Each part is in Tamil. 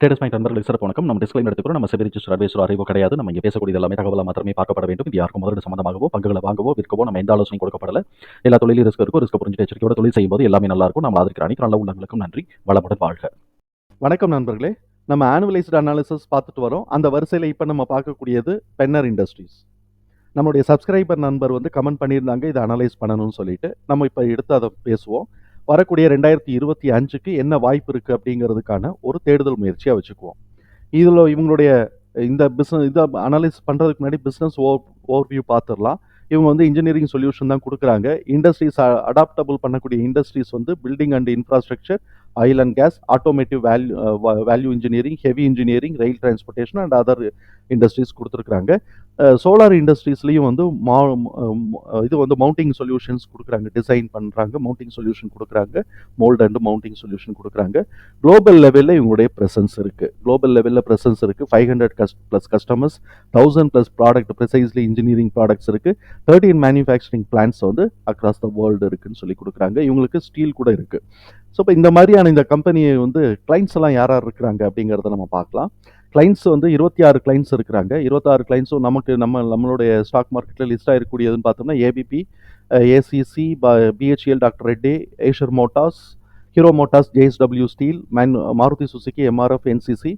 ட்ரேடர்ஸ் பாயிண்ட் நண்பர்களுக்கு சிறப்பு வணக்கம். நம்ம டிஸ்கிளைம் எடுத்துக்கிறோம் நம்ம செபி ரிஜிஸ்டர் அட்வைசர் அறிவோ கிடையாது. நம்ம இங்கே பேசக்கூடிய எல்லாமே தகவலாக மாத்திரமே பார்க்கப்பட வேண்டும். இது யாருக்கும் முதலீடு சம்பந்தமாகவோ பங்குகளை வாங்கவோ விற்கவோ நம்ம எந்த ஆலோசனை கொடுக்கப்படல. எல்லா தொழிலும் ரிஸ்க் இருக்கும் ரிஸ்க் புரிஞ்சு எச்சரிக்கையோட தொழில் செய்யும்போது எல்லாமே நல்லா இருக்கும். நம்ம ஆதரிக்கிற அனைத்து நல்ல உள்ளங்களுக்கும் நன்றி. வளமுடன் வாழ்க. வணக்கம் நண்பர்களே. நம்ம ஆனுவலைஸ்டு அனாலிசிஸ் பார்த்துட்டு வரோம். அந்த வரிசையில் இப்போ நம்ம பார்க்கக்கூடியது பென்னர் இண்டஸ்ட்ரீஸ் நம்மளுடைய சப்ஸ்கிரைபர் நண்பர் வந்து கமெண்ட் பண்ணியிருந்தாங்க. இதை அனலைஸ் பண்ணணும்னு சொல்லிட்டு நம்ம இப்போ எடுத்து அதை பேசுவோம். வரக்கூடிய ரெண்டாயிரத்தி இருபத்தி அஞ்சுக்கு என்ன வாய்ப்பு இருக்குது அப்படிங்கிறதுக்கான ஒரு தேடுதல் முயற்சியாக வச்சுக்குவோம். இதில் இவங்களுடைய இந்த பிஸ்னஸ் இதை அனலைஸ் பண்ணுறதுக்கு முன்னாடி பிஸ்னஸ் ஓவர் ஓவர்வியூ பார்த்துடலாம் இவங்க வந்து இன்ஜினியரிங் சொல்யூஷன் தான் கொடுக்குறாங்க. இண்டஸ்ட்ரீஸ் அடாப்டபிள் பண்ணக்கூடிய இண்டஸ்ட்ரீஸ் வந்து building and infrastructure oil and gas automotive value value engineering heavy engineering rail transportation and other industries கொடுத்துருக்குறாங்க. சோலார் இண்டஸ்ட்ரீஸ்லேயும் வந்து மா இது வந்து மவுண்டிங் சொல்யூஷன்ஸ் கொடுக்குறாங்க டிசைன் பண்ணுறாங்க மவுண்டிங் சொல்யூஷன் கொடுக்குறாங்க மோல்ட் அண்ட் மவுண்டிங் சொல்யூஷன் கொடுக்குறாங்க. குளோபல் லெவலில் இவங்களுடைய ப்ரெசன்ஸ் இருக்குது குளோபல் லெவலில் ப்ரெசன்ஸ் இருக்குது ஃபைவ் ஹண்ட்ரட் கஸ் plus customers thousand plus product precisely engineering products இருக்குது தேர்ட்டின் மேனுஃபேக்சரிங் பிளான்ஸ் வந்து அக்ராஸ் த வேர்ல்டு இருக்குன்னு சொல்லி கொடுக்குறாங்க. இவங்களுக்கு ஸ்டீல் கூட இருக்குது ஸோ இப்போ இந்த மாதிரியான இந்த கம்பெனியை வந்து கிளைண்ட்ஸ் எல்லாம் யார் யார் இருக்கிறாங்க அப்படிங்கிறத நம்ம பார்க்கலாம். கிளைண்ட்ஸ் வந்து இருபத்தி ஆறு கிளைண்ட்ஸ் இருக்கிறாங்க. இருபத்தாறு கிளைண்ட்ஸும் நமக்கு நம்ம நம்மளுடைய ஸ்டாக் மார்க்கெட்டில் லிஸ்ட் ஆகிருக்கூடியதுன்னு பார்த்தோம்னா ABB ACC BHEL doctor Reddy Eicher Motors Hero Motors JSW Steel man Maruti Suzuki MRF NCC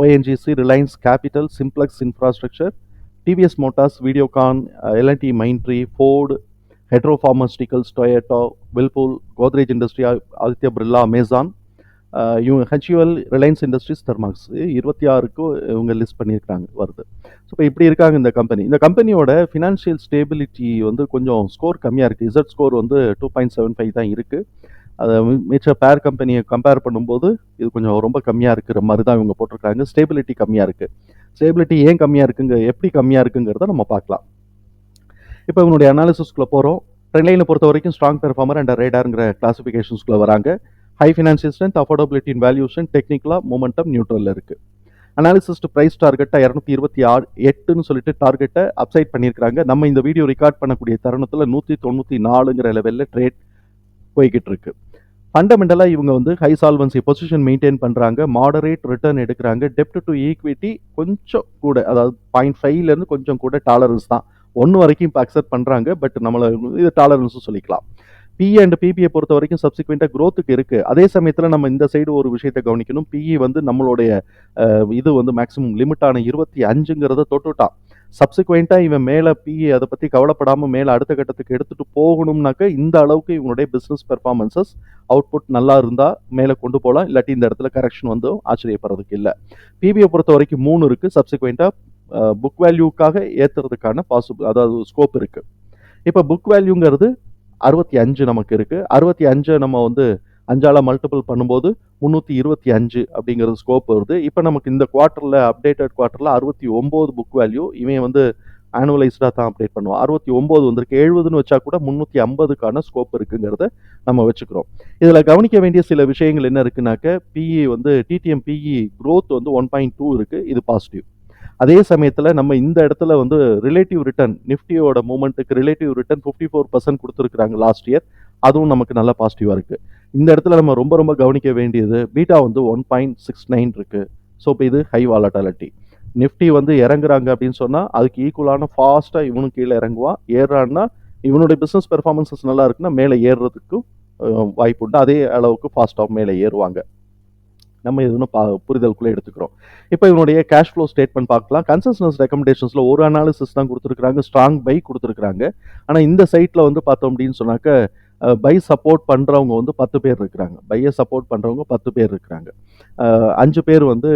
ONGC Reliance Capital Simplex Infrastructure TVS Motors Videocon L and T Mindray Ford Hetero Pharmaceuticals Toyota Whirlpool Godrej Industry Aditya Birla Amazon இவங்க ஹெச்யூஎல் ரிலையன்ஸ் இண்டஸ்ட்ரீஸ் தெர்மாக்ஸ் இருபத்தி ஆறுக்கும் இவங்க லிஸ்ட் பண்ணியிருக்காங்க வருது. ஸோ இப்போ இப்படி இருக்காங்க இந்த கம்பெனி இந்த கம்பெனியோட ஃபினான்ஷியல் ஸ்டேபிலிட்டி வந்து கொஞ்சம் ஸ்கோர் கம்மியாக இருக்குது இசட் ஸ்கோர் வந்து டூ பாயிண்ட் செவன் ஃபைவ் தான் இருக்குது அதை மிச்ச பேர் கம்பெனியை கம்பேர் பண்ணும்போது இது கொஞ்சம் ரொம்ப கம்மியாக இருக்கிற மாதிரி தான் இவங்க போட்டிருக்காங்க ஸ்டேபிலிட்டி கம்மியாக இருக்குது ஸ்டேபிலிட்டி ஏன் கம்மியாக இருக்குங்க? எப்படி கம்மியாக இருக்குங்கிறத நம்ம பார்க்கலாம். இப்போ இவனுடைய அனாலிசிஸ்க்குள்ளே போகிறோம் ட்ரெண்ட்லைனை பொறுத்த வரைக்கும் ஸ்ட்ராங் பெர்ஃபார்மர் அண்ட் ரேடாருங்கிற கிளாசிஃபிகேஷன்ஸ்குள்ளே வராங்க. High financial strength affordability in valuation டெக்னிக்கலாக மூமெண்டம் நியூட்ரலில் இருக்குது அனாலிசிஸ்ட் ப்ரைஸ் டார்கெட்டை இரநூத்தி இருபத்தி ஆறு எட்டுன்னு சொல்லிட்டு டார்கெட்டை அப்சைட் பண்ணியிருக்காங்க நம்ம இந்த வீடியோ ரெக்கார்ட் பண்ணக்கூடிய தருணத்தில் நூற்றி தொண்ணூற்றி நாலுங்கிற லெவலில் ட்ரேட் போய்கிட்டு இருக்கு. ஃபண்டமெண்டலாக இவங்க வந்து ஹை சால்வன்சி பொசிஷன் மெயின்டைன் பண்ணுறாங்க மாடரேட் ரிட்டர்ன் எடுக்கிறாங்க. டெப்ட் டு ஈக்விட்டி கொஞ்சம் கூட அதாவது பாயிண்ட் ஃபைவ்லேருந்து கொஞ்சம் கூட டாலரன்ஸ் தான். ஒன்று வரைக்கும் இப்போ அக்செப்ட் பண்ணுறாங்க பட் நம்மளை இது டாலரன்ஸும் சொல்லிக்கலாம். பிஇ அண்ட் பிபியை பொறுத்த வரைக்கும் சப்சிக்வெண்ட்டாக க்ரோத்துக்கு இருக்குது அதே சமயத்தில் நம்ம இந்த சைடு ஒரு விஷயத்தை கவனிக்கணும். பிஇ வந்து நம்மளுடைய இது வந்து மேக்ஸிமம் லிமிட்டான இருபத்தி அஞ்சுங்கிறத தொட்டுட்டான். சப்சிக்வெண்ட்டாக இவன் மேலே பிஇ அதை பற்றி கவலைப்படாமல் மேலே அடுத்த கட்டத்துக்கு எடுத்துகிட்டு போகணும்னாக்க இந்த அளவுக்கு இவனுடைய பிஸ்னஸ் பெர்ஃபார்மன்சஸ் அவுட்புட் நல்லா இருந்தால் மேலே கொண்டு போகலாம் இல்லாட்டி இந்த இடத்துல கரெக்ஷன் வந்து ஆச்சரியப்படுறதுக்கு இல்லை. பிபியை பொறுத்த வரைக்கும் மூணு இருக்குது சப்சிக்வெண்ட்டாக புக் வேல்யூக்காக ஏற்றுறதுக்கான பாசிபிள் அதாவது ஸ்கோப் இருக்குது இப்போ புக் வேல்யூங்கிறது அறுபத்தி அஞ்சு நமக்கு இருக்குது அறுபத்தி அஞ்சை நம்ம வந்து அஞ்சால் மல்டிபிள் பண்ணும்போது முந்நூற்றி இருபத்தி அஞ்சு அப்படிங்கிறது ஸ்கோப் வருது. இப்போ நமக்கு இந்த குவார்ட்டரில் அப்டேட்டட் குவார்ட்டரில் அறுபத்தி ஒம்பது புக் வேல்யூ இவன் வந்து ஆனுவலைஸ்டாக தான் அப்டேட் பண்ணுவோம் அறுபத்தி ஒம்பது வந்திருக்கு. எழுபதுன்னு வச்சா கூட முந்நூற்றி ஐம்பதுக்கான ஸ்கோப் இருக்குங்கிறத நம்ம வச்சுக்கிறோம். இதில் கவனிக்க வேண்டிய சில விஷயங்கள் என்ன இருக்குனாக்க பிஇ வந்து டிடிஎம் பிஇ க்ரோத் வந்து ஒன் பாயிண்ட் டூ இருக்குது இது பாசிட்டிவ் அதே சமயத்தில் நம்ம இந்த இடத்துல வந்து ரிலேட்டிவ் ரிட்டர்ன் நிஃப்டியோட மூமெண்ட்டுக்கு relative return fifty four percent கொடுத்துருக்குறாங்க லாஸ்ட் இயர் அதுவும் நமக்கு நல்லா பாசிட்டிவாக இருக்குது இந்த இடத்துல நம்ம ரொம்ப ரொம்ப கவனிக்க வேண்டியது பீட்டா வந்து ஒன் பாயிண்ட் சிக்ஸ் நைன் இருக்குது ஸோ இப்போ இது ஹை வாலட்டாலிட்டி நிஃப்டி வந்து இறங்குறாங்க அப்படின்னு சொன்னால் அதுக்கு ஈக்குவலான ஃபாஸ்ட்டாக இவனும் கீழே இறங்குவான். ஏறான்னா இவனுடைய பிஸ்னஸ் பெர்ஃபார்மன்சஸ் நல்லா இருக்குன்னா மேலே ஏறுறதுக்கும் வாய்ப்பு உண்டு அதே அளவுக்கு ஃபாஸ்ட்டாக மேலே ஏறுவாங்க. நம்ம இது பா புரிதலுக்குள்ளே எடுத்துக்கிறோம். இப்போ இவனுடைய கேஷ் ஃப்ளோ ஸ்டேட்மெண்ட் பார்க்கலாம். கன்சன்சஸ் ரெக்கமெண்டேஷன்ஸில் ஒரு அனாலிசிஸ் தான் கொடுத்துருக்குறாங்க. ஸ்ட்ராங் பை கொடுத்துருக்குறாங்க. ஆனால் இந்த சைட்டில் வந்து பார்த்தோம் அப்படின்னு சொன்னாக்க பை சப்போர்ட் பண்ணுறவங்க வந்து பத்து பேர் இருக்கிறாங்க. பையை சப்போர்ட் பண்ணுறவங்க பத்து பேர் இருக்கிறாங்க. அஞ்சு பேர் வந்து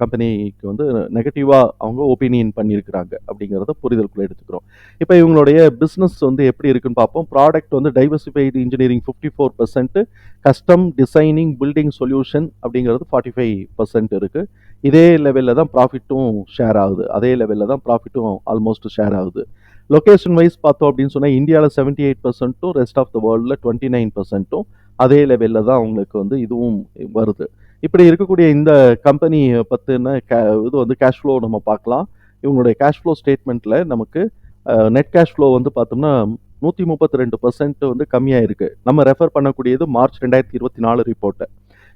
கம்பெனிக்கு வந்து நெகட்டிவாக அவங்க ஒப்பீனியன் பண்ணியிருக்கிறாங்க அப்படிங்கிறத புரிதலுக்குள்ளே எடுத்துக்கிறோம். இப்போ இவங்களுடைய பிஸ்னஸ் வந்து எப்படி இருக்குன்னு பார்ப்போம். ப்ராடக்ட் வந்து diversified engineering fifty four percent custom designing building solution அப்படிங்கிறது ஃபார்ட்டி ஃபைவ் பர்சன்ட் இருக்குது இதே லெவலில் தான் ப்ராஃபிட்டும் ஷேர் ஆகுது. அதே லெவலில் தான் ப்ராஃபிட்டும் ஆல்மோஸ்ட் ஷேர் ஆகுது. லொக்கேஷன் வைஸ் பார்த்தோம் அப்படின்னு சொன்னால் இந்தியாவில் செவன்ட்டி எயிட் பர்சன்ட்டும் ரெஸ்ட் ஆஃப் த வேர்ல்டில் டுவெண்ட்டி நைன் பர்சன்ட்டும் அதே லெவலில் தான் அவங்களுக்கு வந்து இதுவும் வருது. இப்படி இருக்கக்கூடிய இந்த கம்பெனி பற்றின கே இது வந்து கேஷ் ஃப்ளோ நம்ம பார்க்கலாம். இவங்களுடைய கேஷ் ஃப்ளோ ஸ்டேட்மெண்ட்டில் நமக்கு நெட் கேஷ் ஃப்ளோ வந்து பார்த்தோம்னா நூற்றி முப்பத்தி ரெண்டு பர்சன்ட் வந்து கம்மியாக இருக்குது நம்ம ரெஃபர் பண்ணக்கூடியது மார்ச் ரெண்டாயிரத்தி இருபத்தி நாலு ரிப்போர்ட்டை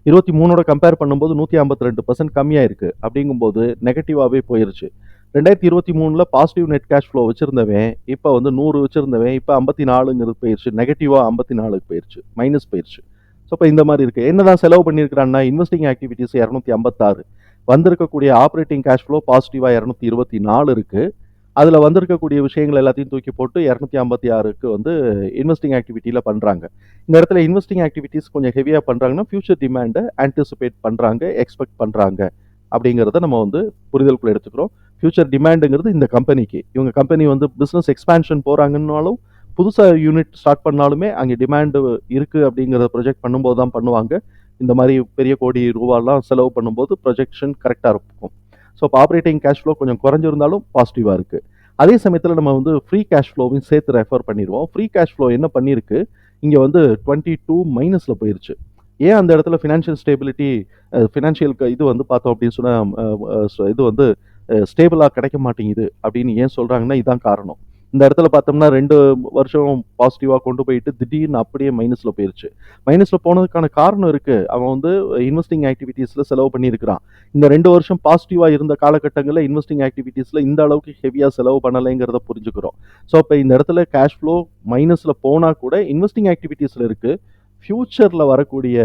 இருபத்தி மூணோட கம்பேர் பண்ணும்போது நூற்றி ஐம்பத்தி ரெண்டு பர்சன்ட் கம்மியாக இருக்குது அப்படிங்கும்போது நெகட்டிவாகவே போயிருச்சு. ரெண்டாயிரத்தி இருபத்தி மூணில் பாசிட்டிவ் நெட் கேஷ் ஃப்ளோ வச்சுருந்தவன் இப்போ வந்து நூறு வச்சுருந்தவன் இப்போ ஐம்பத்தி நாலுங்கிறது போயிருச்சு. நெகட்டிவாக ஐம்பத்தி நாலுக்கு போயிருச்சு. மைனஸ் போயிருச்சு. ஸோ இப்போ இந்த மாதிரி இருக்குது என்னதான் செலவு பண்ணியிருக்கிறான்னா இன்வெஸ்டிங் ஆக்டிவிட்டீஸ் இரநூத்தி ஐம்பத்தாறு. வந்திருக்கக்கூடிய ஆப்ரேட்டிங் கேஷ் ஃப்ளோ பாசிட்டிவாக இரநூத்தி இருபத்தி நாலு இருக்குது அதில் வந்திருக்கக்கூடிய விஷயங்கள் எல்லாத்தையும் தூக்கி போட்டு இரநூத்தி ஐம்பத்தி ஆறுக்கு வந்து இன்வெஸ்டிங் ஆக்டிவிட்டியில் பண்ணுறாங்க இந்த இடத்துல இன்வெஸ்டிங் ஆக்டிவிட்டீஸ் கொஞ்சம் ஹெவியாக பண்ணுறாங்கன்னா ஃபியூச்சர் டிமாண்டை ஆன்டிசிபேட் பண்ணுறாங்க எக்ஸ்பெக்ட் பண்ணுறாங்க அப்படிங்கிறத நம்ம வந்து புரிதலுக்குள்ள எடுத்துக்கிறோம். ஃபியூச்சர் டிமாண்டுங்கிறது இந்த கம்பெனிக்கு இவங்க கம்பெனி வந்து பிஸ்னஸ் எக்ஸ்பேன்ஷன் போகிறாங்கன்னாலும் புதுசாக யூனிட் ஸ்டார்ட் பண்ணாலுமே அங்கே டிமாண்டு இருக்குது அப்படிங்கிறத ப்ரொஜெக்ட் பண்ணும்போது தான் பண்ணுவாங்க. இந்த மாதிரி பெரிய கோடி ரூபாலாம் செலவு பண்ணும்போது ப்ரொஜெக்ஷன் கரெக்டாக இருக்கும். ஸோ இப்போ ஆப்ரேட்டிங் கேஷ் ஃப்ளோ கொஞ்சம் குறைஞ்சிருந்தாலும் பாசிட்டிவாக இருக்குது அதே சமயத்தில் நம்ம வந்து ஃப்ரீ கேஷ் ஃப்ளோவையும் சேர்த்து ரெஃபர் பண்ணிடுவோம். ஃப்ரீ கேஷ் ஃப்ளோ என்ன பண்ணியிருக்கு? இங்கே வந்து டுவெண்ட்டி டூ மைனஸில் போயிடுச்சு ஏன் அந்த இடத்துல ஃபினான்ஷியல் ஸ்டேபிலிட்டி ஃபினான்ஷியல் இது வந்து பார்த்தோம் அப்படின்னு சொன்னால் இது வந்து ஸ்டேபிளாக கிடைக்க மாட்டேங்குது அப்படின்னு ஏன் சொல்கிறாங்கன்னா இதான் காரணம். இந்த இடத்துல பார்த்தோம்னா ரெண்டு வருஷம் பாசிட்டிவாக கொண்டு போயிட்டு திடீர்னு அப்படியே மைனஸில் போயிருச்சு. மைனஸில் போனதுக்கான காரணம் இருக்குது அவன் வந்து இன்வெஸ்டிங் ஆக்டிவிட்டீஸில் செலவு பண்ணியிருக்கிறான். இந்த ரெண்டு வருஷம் பாசிட்டிவாக இருந்த காலகட்டங்களில் இன்வெஸ்டிங் ஆக்டிவிட்டீஸில் இந்த அளவுக்கு ஹெவியாக செலவு பண்ணலைங்கிறத புரிஞ்சுக்கிறோம். ஸோ இப்போ இந்த இடத்துல கேஷ் ஃப்ளோ மைனஸில் போனால் கூட இன்வெஸ்டிங் ஆக்டிவிட்டீஸில் இருக்குது ஃப்யூச்சரில் வரக்கூடிய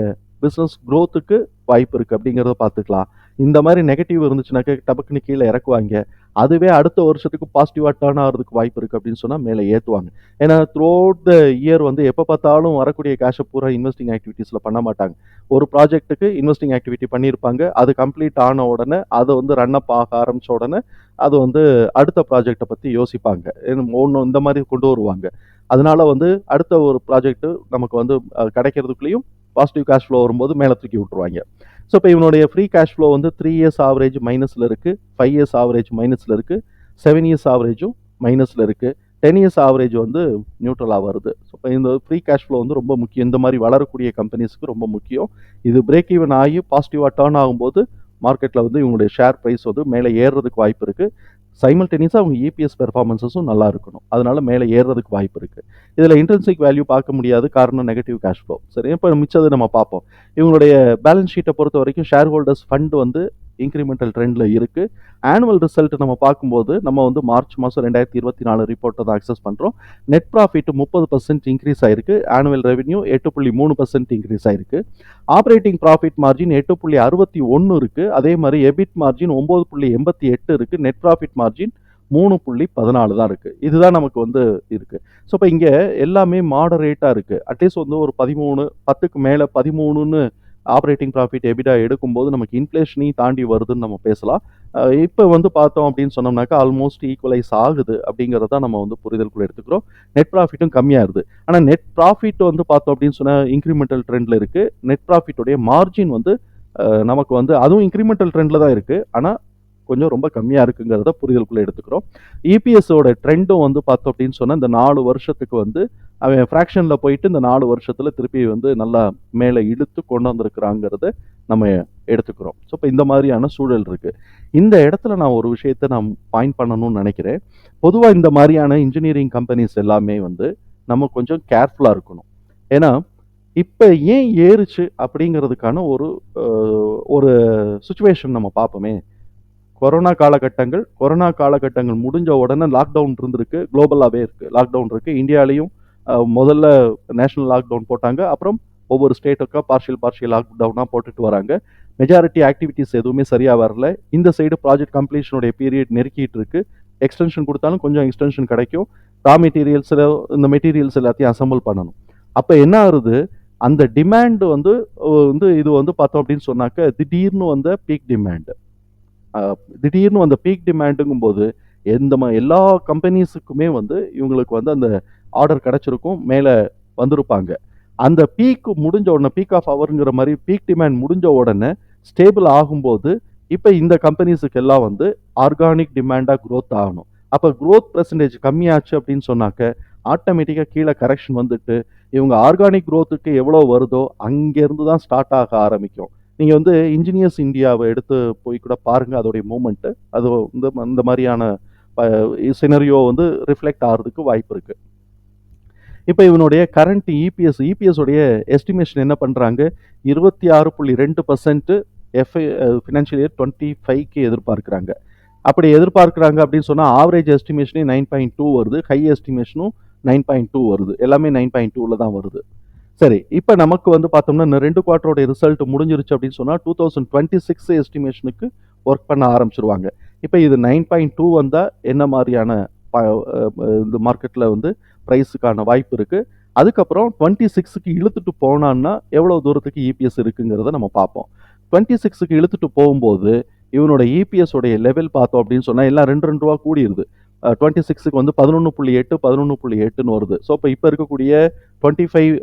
பிஸ்னஸ் க்ரோத்துக்கு வாய்ப்பு இருக்குது அப்படிங்கிறத பார்த்துக்கலாம். இந்த மாதிரி நெகட்டிவ் இருந்துச்சுனாக்க டபக்குன்னு கீழே இறக்குவாங்க. அதுவே அடுத்த வருஷத்துக்கு பாசிட்டிவாக டேர்ன் ஆகிறதுக்கு வாய்ப்பு இருக்குது அப்படின்னு சொன்னால் மேலே ஏற்றுவாங்க ஏன்னா த்ரூ த இயர் வந்து எப்போ பார்த்தாலும் வரக்கூடிய கேஷை பூரா இன்வெஸ்டிங் ஆக்டிவிட்டீஸில் பண்ண மாட்டாங்க. ஒரு ப்ராஜெக்ட்டுக்கு இன்வெஸ்டிங் ஆக்டிவிட்டி பண்ணியிருப்பாங்க. அது கம்ப்ளீட் ஆன உடனே அதை வந்து ரன் அப் ஆக ஆரம்பித்த உடனே அது வந்து அடுத்த ப்ராஜெக்டை பற்றி யோசிப்பாங்க. ஒன்று இந்த மாதிரி கொண்டு வருவாங்க. அதனால வந்து அடுத்த ஒரு ப்ராஜெக்ட்டு நமக்கு வந்து கிடைக்கிறதுக்குள்ளேயும் பாசிட்டிவ் கேஷ் ஃப்ளோ வரும்போது மேலே தூக்கி விட்ருவாங்க ஸோ இப்போ இவனுடைய ஃப்ரீ கேஷ் ஃப்ளோ வந்து த்ரீ இயர்ஸ் ஆவரேஜ் மைனஸில் இருக்குது ஃபைவ் இயர்ஸ் ஆவரேஜ் மைனஸில் இருக்குது செவன் இயர்ஸ் ஆவரேஜும் மைனஸில் இருக்குது டென் இயர்ஸ் ஆவரேஜ் வந்து நியூட்ரலாக வருது. ஸோ இப்போ இந்த ஃப்ரீ கேஷ் ஃப்ளோ வந்து ரொம்ப முக்கியம். இந்த மாதிரி வளரக்கூடிய கம்பெனிஸ்க்கு ரொம்ப முக்கியம். இது பிரேக் ஈவன் ஆகி பாசிட்டிவாக டேர்ன் ஆகும்போது மார்க்கெட்டில் வந்து இவங்களுடைய ஷேர் ப்ரைஸ் வந்து மேலே ஏறுறதுக்கு வாய்ப்பு இருக்குது சைமல்டேனியஸாக அவங்க இபிஎஸ் பெர்ஃபார்மன்ஸஸும் நல்லா இருக்கணும். அதனால மேலே ஏறுறதுக்கு வாய்ப்பு இருக்குது இதில் இன்டென்சிக் வேல்யூ பார்க்க முடியாது காரணம் நெகட்டிவ் கேஷ் ஃப்ளோ சரி இப்போ மிச்சது நம்ம பார்ப்போம். இவங்களுடைய பேலன்ஸ் ஷீட்டை பொறுத்த வரைக்கும் ஷேர் ஹோல்டர்ஸ் ஃபண்ட் வந்து இன்க்ரிமெண்டல் ட்ரெண்டில் இருக்குது ஆனுவல் ரிசல்ட் நம்ம பார்க்கும்போது நம்ம வந்து மார்ச் மாதம் ரெண்டாயிரத்தி இருபத்தி நாலு ரிப்போர்ட்டை தான் அக்சஸ் பண்ணுறோம் நெட் ப்ராஃபிட் முப்பது பர்சன்ட் இன்க்ரீஸ் ஆயிருக்கு. ஆனுவல் ரெவன்யூ எட்டு புள்ளி மூணு பர்சன்ட் இன்க்ரீஸ் ஆயிருக்கு. ஆப்ரேட்டிங் ப்ராஃபிட் மார்ஜின் எட்டு புள்ளி அறுபத்தி ஒன்று இருக்குது அதே மாதிரி எபிட் மார்ஜின் ஒம்பது புள்ளி எண்பத்தி எட்டு இருக்குது நெட் ப்ராஃபிட் மார்ஜின் மூணு புள்ளி பதினாலு தான் இருக்குது இதுதான் நமக்கு வந்து இருக்குது ஸோ இப்போ இங்கே எல்லாமே மாடரேட்டாக இருக்குது அட்லீஸ்ட் வந்து ஒரு பதிமூணு பத்துக்கு மேலே பதிமூணுன்னு ஆப்ரேட்டிங் ப்ராஃபிட் எபிடா எடுக்கும்போது நமக்கு இன்ஃப்ளேஷனையும் தாண்டி வருதுன்னு நம்ம பேசலாம். இப்போ வந்து பார்த்தோம் அப்படின்னு சொன்னோம்னாக்கா ஆல்மோஸ்ட் ஈக்குவலைஸ் ஆகுது அப்படிங்கிறத நம்ம வந்து புரிதலுக்குள்ள எடுத்துக்கிறோம். நெட் ப்ராஃபிட்டும் கம்மியாகுது ஆனால் நெட் ப்ராஃபிட் வந்து பார்த்தோம் அப்படின்னு சொன்னால் இன்க்ரிமெண்டல் ட்ரெண்டில் இருக்குது நெட் ப்ராஃபிட்டுடைய மார்ஜின் வந்து நமக்கு வந்து அதுவும் இன்க்ரிமெண்டல் ட்ரெண்டில் தான் இருக்குது ஆனால் கொஞ்சம் ரொம்ப கம்மியாக இருக்குங்கிறத புரிதலுக்குள்ளே எடுத்துக்கிறோம். இபிஎஸோட ட்ரெண்டும் வந்து பார்த்தோம் அப்படின்னு சொன்னால் இந்த நாலு வருஷத்துக்கு வந்து அவன் ஃப்ராக்ஷனில் போயிட்டு இந்த நாலு வருஷத்தில் திருப்பி வந்து நல்லா மேலே இழுத்து கொண்டு வந்திருக்கிறாங்கிறத நம்ம எடுத்துக்கிறோம். ஸோ இப்போ இந்த மாதிரியான சூழல் இருக்குது இந்த இடத்துல நான் ஒரு விஷயத்தை நான் பாயிண்ட் பண்ணணும்னு நினைக்கிறேன். பொதுவாக இந்த மாதிரியான இன்ஜினியரிங் கம்பெனிஸ் எல்லாமே வந்து நம்ம கொஞ்சம் கேர்ஃபுல்லாக இருக்கணும். ஏன்னா இப்போ ஏன் ஏறுச்சு அப்படிங்கிறதுக்கான ஒரு ஒரு சுச்சுவேஷன் நம்ம பார்ப்போமே. கொரோனா காலகட்டங்கள் கொரோனா காலகட்டங்கள் முடிஞ்ச உடனே லாக்டவுன் இருந்திருக்கு குளோபலாகவே இருக்குது லாக்டவுன் இருக்குது இந்தியாலேயும் முதல்ல நேஷனல் லாக்டவுன் போட்டாங்க. அப்புறம் ஒவ்வொரு ஸ்டேட்டுக்கா பார்ஷியல் பார்ஷியல் லாக்டவுனாக போட்டுட்டு வராங்க. மெஜாரிட்டி ஆக்டிவிட்டீஸ் எதுவுமே சரியாக வரல. இந்த சைடு ப்ராஜெக்ட் கம்ப்ளீஷனுடைய பீரியட் நெருக்கிட்டு இருக்கு. எக்ஸ்டென்ஷன் கொடுத்தாலும் கொஞ்சம் எக்ஸ்டென்ஷன் கிடைக்கும். ரா மெட்டீரியல்ஸில் இந்த மெட்டீரியல்ஸ் எல்லாத்தையும் அசம்பிள் பண்ணணும். அப்போ என்ன ஆகுது? அந்த டிமாண்டு வந்து வந்து இது வந்து பார்த்தோம் அப்படின்னு சொன்னாக்க திடீர்னு வந்த பீக் டிமாண்டு திடீர்னு வந்த பீக் டிமாண்டுங்கும் போது எந்த எல்லா கம்பெனிஸுக்குமே வந்து இவங்களுக்கு வந்து அந்த ஆர்டர் கிடச்சிருக்கும் மேலே வந்திருப்பாங்க. அந்த பீக் முடிஞ்ச உடனே பீக் ஆஃப் அவருங்கிற மாதிரி பீக் டிமாண்ட் முடிஞ்ச உடனே ஸ்டேபிள் ஆகும்போது இப்போ இந்த கம்பெனிஸுக்கு எல்லாம் வந்து ஆர்கானிக் டிமாண்டாக க்ரோத் ஆகணும். அப்போ க்ரோத் பர்சன்டேஜ் கம்மியாச்சு அப்படின்னு சொன்னாக்க ஆட்டோமேட்டிக்காக கீழே கரெக்ஷன் வந்துட்டு இவங்க ஆர்கானிக் க்ரோத்துக்கு எவ்வளோ வருதோ அங்கேருந்து தான் ஸ்டார்ட் ஆக ஆரம்பிக்கும். நீங்கள் வந்து இன்ஜினியர்ஸ் இந்தியாவை எடுத்து போய் கூட பாருங்கள் அதோடைய மூமெண்ட்டு அது வந்து இந்த மாதிரியான சினரியோ வந்து ரிஃப்ளெக்ட் ஆகிறதுக்கு வாய்ப்பு இருக்குது இப்போ இவனுடைய கரண்ட் இபிஎஸ் இபிஎஸ் உடைய எஸ்டிமேஷன் என்ன பண்ணுறாங்க இருபத்தி ஆறு புள்ளி ரெண்டு percent FY financial year twenty ஃபைவ்க்கு எதிர்பார்க்குறாங்க. அப்படி எதிர்பார்க்குறாங்க அப்படின்னு சொன்னால் ஆவரேஜ் எஸ்டிமேஷனே நைன் பாயிண்ட் டூ வருது. ஹை எஸ்டிமேஷனும் நைன் பாயிண்ட் டூ வருது. எல்லாமே நைன் பாயிண்ட் டூவில் தான் வருது. சரி இப்போ நமக்கு வந்து பார்த்தோம்னா இந்த ரெண்டு குவார்ட்டரோட ரிசல்ட் முடிஞ்சிருச்சு அப்படின்னு சொன்னால் டூ தௌசண்ட் டுவெண்ட்டி சிக்ஸ் எஸ்டிமேஷனுக்கு ஒர்க் பண்ண ஆரம்பிச்சிருவாங்க. இப்போ இது நைன் பாயிண்ட் டூ வந்தால் என்ன மாதிரியான இந்த மார்க்கெட்டில் வந்து ப்ரைஸுக்கான வாய்ப்பு இருக்குது அதுக்கப்புறம் டுவெண்ட்டி சிக்ஸுக்கு இழுத்துட்டு போனான்னா எவ்வளோ தூரத்துக்கு இபிஎஸ் இருக்குங்கிறத நம்ம பார்ப்போம். டுவெண்ட்டி சிக்ஸுக்கு இழுத்துட்டு போகும்போது இவனோட இபிஎஸ் உடைய லெவல் பார்த்தோம் அப்படின்னு சொன்னால் எல்லாம் ரெண்டு ரெண்டு ரூபா கூடியிருது டுவெண்ட்டி சிக்ஸுக்கு வந்து பதினொன்று புள்ளி எட்டு பதினொன்று புள்ளி எட்டுன்னு வருது. ஸோ இப்போ இப்போ இருக்கக்கூடிய டுவெண்ட்டி ஃபைவ்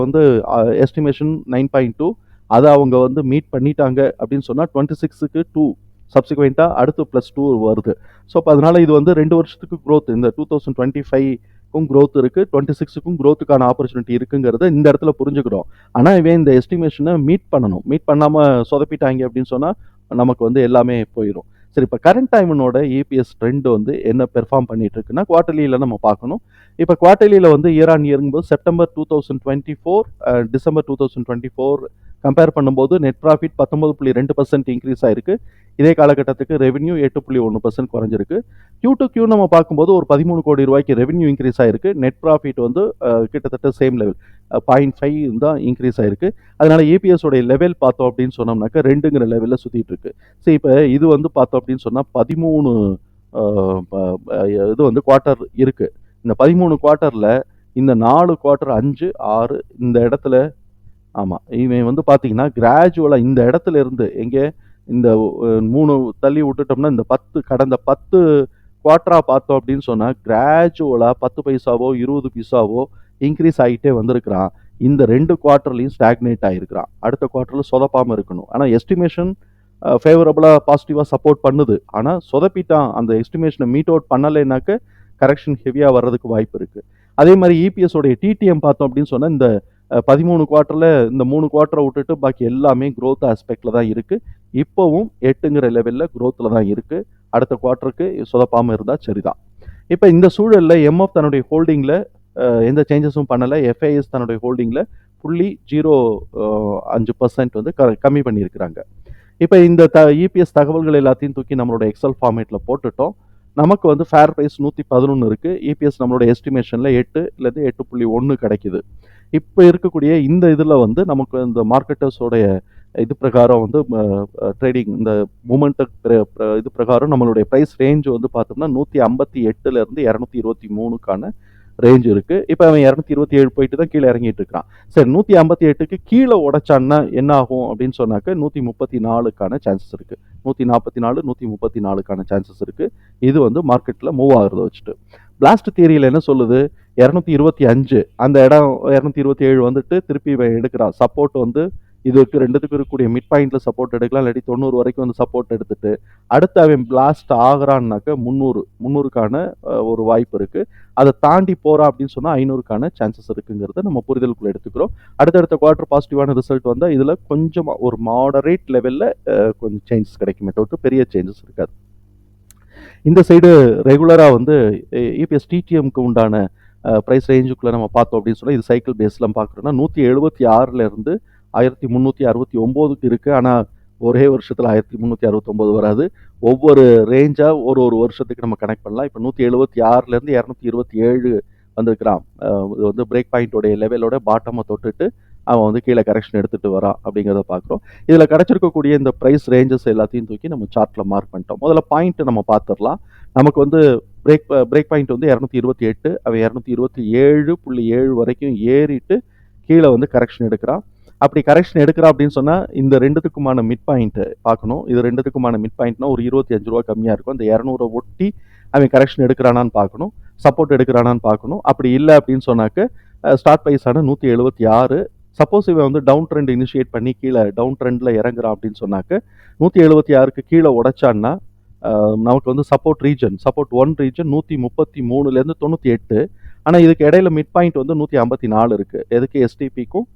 வந்து எஸ்டிமேஷன் நைன் பாயிண்ட் டூ அதை அவங்க வந்து மீட் பண்ணிட்டாங்க அப்படின்னு சொன்னால் டுவெண்ட்டி சிக்ஸுக்கு டூ சப்சிக்வெண்ட்டாக அடுத்து ப்ளஸ் டூ வருது. ஸோ அப்போ அதனால இது வந்து ரெண்டு வருஷத்துக்கு க்ரோத் இந்த டூ தௌசண்ட் டுவெண்ட்டி ஃபைவ்க்கும் க்ரோத் இருக்குது டுவெண்ட்டி சிக்ஸுக்கும் க்ரோத்துக்கான ஆப்பர்ச்சுனிட்டி இருக்குங்கிறத இந்த இடத்துல புரிஞ்சுக்கிறோம். ஆனால் இவன் இந்த எஸ்டிமேஷனை மீட் பண்ணணும். மீட் பண்ணாமல் சொதப்பிட்டாங்க அப்படின்னு சொன்னால் நமக்கு வந்து எல்லாமே போயிடும் சரி இப்போ கரண்ட் டைமினோட இபிஎஸ் ட்ரெண்ட் வந்து என்ன பெர்ஃபார்ம் பண்ணிட்டு இருக்குன்னா குவார்டர்லியில் நம்ம பார்க்கணும். இப்போ குவார்டர்லியில் வந்து year on இயருங்கும்போது September two thousand twenty four December two thousand twenty four compare பண்ணும்போது நெட் ப்ராஃபிட் பத்தொம்பது புள்ளி ரெண்டு பர்சன்ட் இன்க்ரீஸ் ஆயிருக்கு. இதே காலகட்டத்துக்கு ரெவன்யூ எட்டு புள்ளி ஒன்று பர்சன்ட் குறைஞ்சிருக்கு. கியூ டு கியூ நம்ம பார்க்கும்போது ஒரு பதிமூணு கோடி ரூபாய்க்கு ரெவன்யூ இன்க்ரீஸ் ஆயிருக்கு. நெட் ப்ராஃபிட் வந்து கிட்டத்தட்ட சேம் லெவல் பாயிண்ட் ஃபைவ் தான் இன்க்ரீஸ் ஆயிருக்கு. அதனால ஏபிஎஸ் உடைய லெவல் பார்த்தோம் அப்படின்னு சொன்னோம்னாக்கா ரெண்டுங்கிற லெவலில் சுற்றிட்டு இருக்கு. சரி இப்போ இது வந்து பார்த்தோம் அப்படின்னு சொன்னால் பதிமூணு ப- இது வந்து குவார்ட்டர் இருக்குது இந்த பதிமூணு குவார்ட்டரில் இந்த நாலு குவார்ட்டர் அஞ்சு ஆறு இந்த இடத்துல ஆமாம் இவன் வந்து பார்த்தீங்கன்னா கிராஜுவலாக இந்த இடத்துல இருந்து எங்கே இந்த மூணு தள்ளி விட்டுட்டோம்னா இந்த பத்து கடந்த பத்து குவார்ட்டராக பார்த்தோம் அப்படின்னு சொன்னால் கிராஜுவலாக பத்து பைசாவோ இருபது பைசாவோ இன்க்ரீஸ் ஆகிட்டே வந்திருக்கிறான். இந்த ரெண்டு குவார்ட்டர்லையும் ஸ்டாக்னேட் ஆகிருக்கிறான் அடுத்த குவார்ட்டரில் சொதப்பாமல் இருக்கணும். ஆனால் எஸ்டிமேஷன் ஃபேவரபுளாக பாசிட்டிவாக சப்போர்ட் பண்ணுது. ஆனால் சொதப்பிட்டான். அந்த எஸ்டிமேஷனை மீட் அவுட் பண்ணலைனாக்க கரெக்ஷன் ஹெவியாக வர்றதுக்கு வாய்ப்பு இருக்குது அதே மாதிரி இபிஎஸோடைய டிடிஎம் பார்த்தோம் அப்படின்னு சொன்னால் இந்த பதிமூணு குவார்ட்டரில் இந்த மூணு குவார்ட்டரை விட்டுட்டு பாக்கி எல்லாமே க்ரோத் ஆஸ்பெக்டில் தான் இருக்குது இப்போவும் எட்டுங்கிற லெவலில் க்ரோத்தில் தான் இருக்குது அடுத்த குவார்ட்டருக்கு சொதப்பாமல் இருந்தால் சரிதான். இப்போ இந்த சூழலில் எம்எஃப் தன்னுடைய ஹோல்டிங்கில் எந்த சேஞ்சஸும் பண்ணலை. எஃப்ஐஎஸ் தன்னுடைய ஹோல்டிங்கில் புள்ளி ஜீரோ அஞ்சு பர்சன்ட் வந்து க கம்மி பண்ணியிருக்கிறாங்க. இப்போ இந்த த இபிஎஸ் தகவல்கள் எல்லாத்தையும் தூக்கி நம்மளோட எக்ஸல் ஃபார்மேட்டில் போட்டுட்டோம். நமக்கு வந்து ஃபேர் ப்ரைஸ் நூற்றி பதினொன்று இருக்குது இபிஎஸ் நம்மளோட எஸ்டிமேஷனில் எட்டு இல்லது எட்டு புள்ளி ஒன்று கிடைக்குது. இப்போ இருக்கக்கூடிய இந்த இதில் வந்து நமக்கு இந்த மார்க்கெட்டர்ஸோடைய இது பிரகாரம் வந்து ட்ரேடிங் இந்த மூமெண்ட்டு இது பிரகாரம் நம்மளுடைய ப்ரைஸ் ரேஞ்ச் வந்து பார்த்தோம்னா நூற்றி ஐம்பத்தி எட்டுலேருந்து இரநூத்தி இருபத்தி மூணுக்கான ரேஞ்ச் இருக்குது இப்போ அவன் இரநூத்தி இருபத்தி ஏழு போயிட்டு தான் கீழே இறங்கிட்டு இருக்கான். சரி நூற்றி ஐம்பத்தி எட்டுக்கு கீழே உடைச்சான்னா என்ன ஆகும் அப்படின்னு சொன்னாக்க நூற்றி முப்பத்தி நாலுக்கான சான்சஸ் இருக்குது நூற்றி நாற்பத்தி நாலு நூற்றி முப்பத்தி நாலுக்கான சான்சஸ் இருக்குது இது வந்து மார்க்கெட்டில் மூவ் ஆகிறத வச்சுட்டு. பிளாஸ்ட் தியரியில் என்ன சொல்லுது? இரநூத்தி இருபத்தி அஞ்சு. அந்த இடம் இரநூத்தி இருபத்தி ஏழு வந்துட்டு திருப்பி எடுக்கிறான். சப்போர்ட் வந்து இதுக்கு ரெண்டுத்துக்கு இருக்கக்கூடிய மிட் பாயிண்ட்ல சப்போர்ட் எடுக்கலாம். இல்லாட்டி தொண்ணூறு வரைக்கும் வந்து சப்போர்ட் எடுத்துட்டு அடுத்து அவன் பிளாஸ்ட் ஆகிறான்னாக்க முந்நூறு. முந்நூறுக்கான ஒரு வாய்ப்பு இருக்கு. அதை தாண்டி போறான் அப்படின்னு சொன்னா ஐநூறுக்கான சான்சஸ் இருக்குங்கிறத நம்ம புரிதலுக்குள்ள எடுத்துக்கிறோம். அடுத்தடுத்த குவார்டர் பாசிட்டிவான ரிசல்ட் வந்தால் இதுல கொஞ்சமா ஒரு மாடரேட் லெவல்ல கொஞ்சம் சேஞ்சஸ் கிடைக்குமே தவிர்த்து பெரிய சேஞ்சஸ் இருக்காது. இந்த சைடு ரெகுலராக வந்து இபிஎஸ் டிடிஎம்க்கு உண்டான ப்ரைஸ் ரேஞ்சுக்குள்ளே நம்ம பார்த்தோம் அப்படின்னு சொன்னால் இது சைக்கிள் பேஸில் பார்க்குறோன்னா நூற்றி எழுபத்தி ஆறுலேருந்து ஆயிரத்தி முந்நூற்றி அறுபத்தி ஒம்போதுக்கு இருக்குது ஆனால் ஒரே வருஷத்தில் ஆயிரத்தி முந்நூற்றி அறுபத்தொம்போது வராது. ஒவ்வொரு ரேஞ்சாக ஒரு ஒரு வருஷத்துக்கு நம்ம கனெக்ட் பண்ணலாம். இப்போ நூற்றி எழுபத்தி ஆறுலேருந்து இரநூத்தி இருபத்தி ஏழு வந்திருக்கிறான் இது வந்து பிரேக் பாயிண்ட்டோடைய லெவலோட பாட்டமை தொட்டுட்டு அவன் வந்து கீழே கரெக்ஷன் எடுத்துகிட்டு வரான் அப்படிங்கிறத பார்க்குறோம். இதில் கிடச்சிருக்கக்கூடிய இந்த ப்ரைஸ் ரேஞ்சஸ் எல்லாத்தையும் தூக்கி நம்ம சார்ட்டில் மார்க் பண்ணிட்டோம். முதல்ல பாயிண்ட் நம்ம பார்த்துடலாம். நமக்கு வந்து பிரேக் பிரேக் பாயிண்ட் வந்து இரநூத்தி இருபத்தி எட்டு அவன் இரநூத்தி இருபத்தி ஏழு புள்ளி ஏழு வரைக்கும் ஏறிட்டு கீழே வந்து கரெக்ஷன் எடுக்கிறான். அப்படி கரெக்ஷன் எடுக்கிறான் அப்படின்னு சொன்னால் இந்த ரெண்டுத்துக்குமான மிட் பாயிண்ட் பார்க்கணும். இது ரெண்டுத்துக்குமான மிட் பாயிண்ட்னா ஒரு இருபத்தி அஞ்சு ரூபா கம்மியாக இருக்கும். அந்த இரநூறுவா ஒட்டி அவன் கரெக்ஷன் எடுக்கிறானான்னு பார்க்கணும். சப்போர்ட் எடுக்கிறானான்னு பார்க்கணும். அப்படி இல்லை அப்படின்னு சொன்னாக்க ஸ்டார்ட் ப்ரைஸான நூற்றி எழுபத்தி ஆறு. சப்போஸ் இவன் வந்து டவுன் ட்ரெண்ட் இனிஷியேட் பண்ணி கீழே டவுன் ட்ரெண்டில் இறங்குறான் அப்படின்னு சொன்னாக்க நூற்றி எழுபத்தி ஆறுக்கு கீழே உடைச்சான்னா நமக்கு வந்து support region support one region நூற்றி முப்பத்தி மூணுலேருந்து தொண்ணூற்றி எட்டு. ஆனால் இதுக்கு இடையில மிட் பாயிண்ட் வந்து நூற்றி ஐம்பத்தி நாலு இருக்குது எதுக்கு எஸ்டிபிக்கும்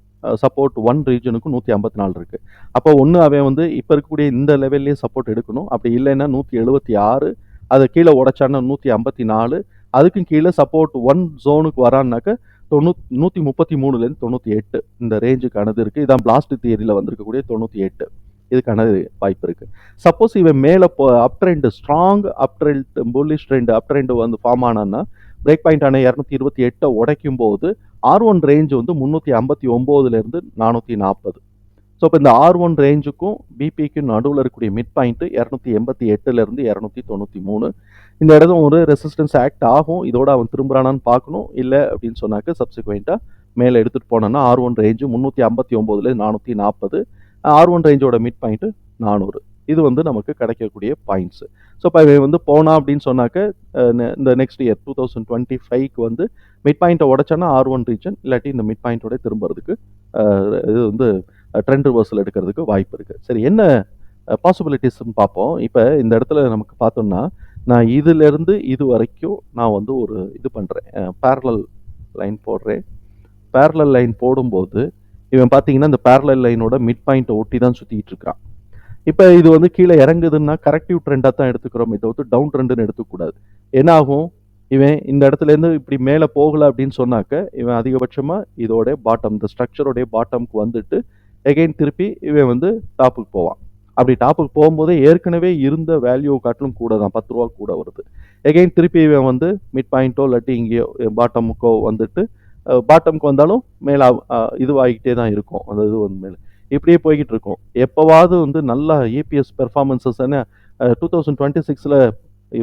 சப்போர்ட் ஒன் ரீஜனுக்கும் நூற்றி ஐம்பத்தி நாலு இருக்குது அப்போ ஒன்று அவன் வந்து இப்போ இருக்கக்கூடிய இந்த லெவல்லே சப்போர்ட் எடுக்கணும். அப்படி இல்லைன்னா நூற்றி எழுபத்தி ஆறு அதை கீழே உடைச்சான்னா நூற்றி ஐம்பத்தி நாலு. அதுக்கும் கீழே சப்போர்ட் ஒன் ஜோனுக்கு வரான்னாக்க தொண்ணூத் நூற்றி முப்பத்தி மூணுலேருந்து தொண்ணூற்றி எட்டு இந்த ரேஞ்சுக்கானது இருக்குது இதான் பிளாஸ்ட் தியரியில் வந்திருக்கக்கூடிய தொண்ணூற்றி எட்டு. இதுக்கான வாய்ப்பு இருக்குது சப்போஸ் இவன் மேலே போ up trend strong up trend bullish trend up trend வந்து ஃபார்ம் ஆனான்னா பிரேக் பாயிண்ட் இரநூத்தி இருபத்தி எட்டை உடைக்கும் போது ஆர் ஒன் ரேஞ்ச் வந்து முந்நூற்றி ஐம்பத்தி ஒம்போதுலேருந்து நானூற்றி நாற்பது. ஸோ இப்போ இந்த ஆர் ஒன் ரேஞ்சுக்கும் பிபிக்கும் நடுவில் இருக்கக்கூடிய மிட் பாயிண்ட்டு இரநூத்தி எண்பத்தி எட்டுலேருந்து இரநூத்தி தொண்ணூற்றி மூணு. இந்த இடத்துல ஒரு ரெசிஸ்டன்ஸ் ஆக்ட் ஆகும். இதோட அவன் திரும்புறானான்னு பார்க்கணும். இல்லை அப்படின்னு சொன்னாக்க சப்சிக்வெண்ட்டாக மேலே எடுத்துகிட்டு போனோன்னா ஆர் ஒன் ரேஞ்சு முந்நூற்றி ஐம்பத்தி ஒம்போதுலேருந்து நானூற்றி நாற்பது. ஆர் ஒன் ரேஞ்சோட மிட் பாயிண்ட்டு நானூறு. இது வந்து நமக்கு கிடைக்கக்கூடிய பாயிண்ட்ஸு ஸோ இப்போ இவன் வந்து போனா அப்படின்னு சொன்னாக்க நெ- இந்த next year two thousand twenty ஃபைவ்க்கு வந்து மிட் பாயிண்ட்டை உடச்சானா ஆர் ஒன் ரீஜன் இல்லாட்டி இந்த மிட் பாயிண்ட்டோட திரும்புறதுக்கு இது வந்து ட்ரெண்ட் ரிவர்சல் எடுக்கிறதுக்கு வாய்ப்பு இருக்குது சரி என்ன பாசிபிலிட்டிஸ்ன்னு பார்ப்போம். இப்போ இந்த இடத்துல நமக்கு பார்த்தோம்னா நான் இதிலேருந்து இது வரைக்கும் நான் வந்து ஒரு இது பண்ணுறேன் பேரலல் லைன் போடுறேன். பேரலல் லைன் போடும்போது இவன் பார்த்தீங்கன்னா இந்த பேரலல் லைனோட மிட் பாயிண்ட்டை ஒட்டி தான் சுற்றிட்டு இருக்கான். இப்போ இது வந்து கீழே இறங்குதுன்னா கரெக்டிவ் ட்ரெண்டாக தான் எடுத்துக்கிறோம். இதை வந்து டவுன் ட்ரெண்டுன்னு எடுத்துக்கூடாது என்ன ஆகும் இவன் இந்த இடத்துலேருந்து இப்படி மேலே போகலை அப்படின்னு சொன்னாக்க இவன் அதிகபட்சமாக இதோடைய பாட்டம் இந்த ஸ்ட்ரக்சரோடைய பாட்டம்க்கு வந்துட்டு எகைன் திருப்பி இவன் வந்து டாப்புக்கு போவான். அப்படி டாப்புக்கு போகும்போதே ஏற்கனவே இருந்த வேல்யூ காட்டிலும் கூட தான் பத்து ரூபா கூட வருது. எகைன் திருப்பி இவன் வந்து மிட் பாயிண்ட்டோ இல்லாட்டி இங்கேயோ பாட்டமுக்கோ வந்துட்டு பாட்டமுக்கு வந்தாலும் மேலே இதுவாகிக்கிட்டே தான் இருக்கும். அந்த இது வந்து மேலே. இப்படியே போய்கிட்டு இருக்கும். எப்போவாவது வந்து நல்லா ஏபிஎஸ் பெர்ஃபார்மன்சஸ் என்ன டூ தௌசண்ட் டுவெண்ட்டி சிக்ஸில்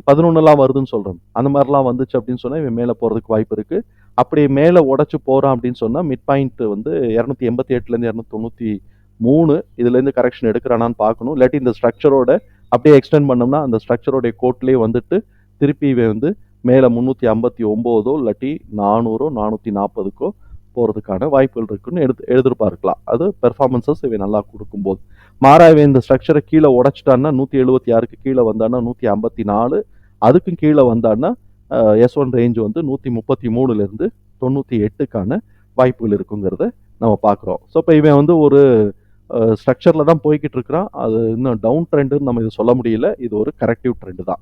பதினொன்றுலாம் வருதுன்னு சொல்கிறோம் அந்த மாதிரிலாம் வந்துச்சு அப்படின்னு சொன்னால் இவன் மேலே போகிறதுக்கு வாய்ப்பு இருக்குது அப்படி மேலே உடச்சி போகிறான் அப்படின்னு சொன்னால் மிட் பாயிண்ட் வந்து இரநூத்தி எண்பத்தி எட்டுலேருந்து இரநூத்தி தொண்ணூற்றி மூணு இதுலேருந்து கரெக்ஷன் எடுக்கிறானான்னு பார்க்கணும். இல்லாட்டி இந்த ஸ்ட்ரக்சரோட அப்படியே எக்ஸ்டெண்ட் பண்ணோம்னா அந்த ஸ்ட்ரக்சரோடைய கோட்லேயே வந்துட்டு திருப்பி இவன் வந்து மேலே முந்நூற்றி ஐம்பத்தி ஒம்போதோ இல்லாட்டி நானூறோ நானூற்றி நாற்பதுக்கோ போகிறதுக்கான வாய்ப்புகள் இருக்குன்னு எடுத்து எதிர்பார்க்கலாம் அது பெர்ஃபார்மன்ஸஸ் இவன் நல்லா கொடுக்கும்போது. மாறா இவன் இந்த ஸ்ட்ரக்சரை கீழே உடச்சிட்டான்னா நூற்றி எழுபத்தி ஆறுக்கு கீழே வந்தான்னா நூற்றி ஐம்பத்தி நாலு அதுக்கும் கீழே வந்தான்னா எஸ் ஒன் ரேஞ்ச் வந்து நூற்றி முப்பத்தி மூணுலேருந்து தொண்ணூற்றி எட்டுக்கான வாய்ப்புகள் இருக்குங்கிறத நம்ம பார்க்குறோம். ஸோ இப்போ இவன் வந்து ஒரு ஸ்ட்ரக்சரில் தான் போய்கிட்டு இருக்கிறான். அது இன்னும் டவுன் ட்ரெண்டுன்னு நம்ம இது சொல்ல முடியல. இது ஒரு கரெக்டிவ் ட்ரெண்டு தான்.